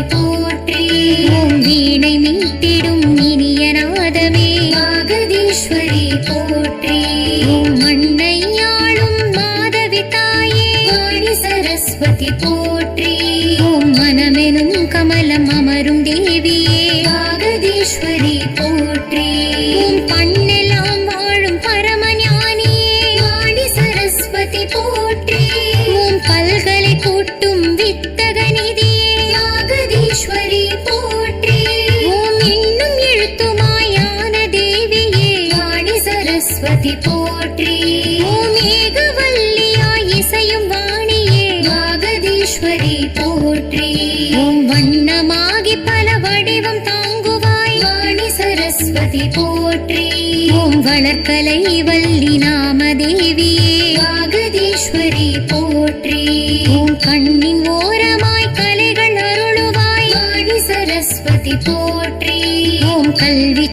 போற்றி. ஓம் வீணை மீட்டிடும் இனிய நாதமே. நாகதீஸ்வரி போற்றி. மண்ணையாளும் மாதவி தாயே. வாணி சரஸ்வதி போற்றி. மனமெனும் கமலம் அமரும் தேவியே. நாகதீஸ்வரி போற்றி. பண்ணெல்லாம் வாழும் பரமஞானியே. வாணி சரஸ்வதி போற்றி. ஓம் பல்கலை கூட்டும் வித்தக ஓம் ஏகவல்லியாய் இசையும் வாணியே நாகதீஸ்வரி போற்றி. ஓம் வண்ணமாகி பல வடிவம் தாங்குவாய் வாணி சரஸ்வதி போற்றி. ஓம் வளர்க்கலை வள்ளி நாம தேவியே நாகதீஸ்வரி போற்றி. ஓம் கண்ணின் ஓர சரஸ்வதி போற்றி. ஓம் கல்வி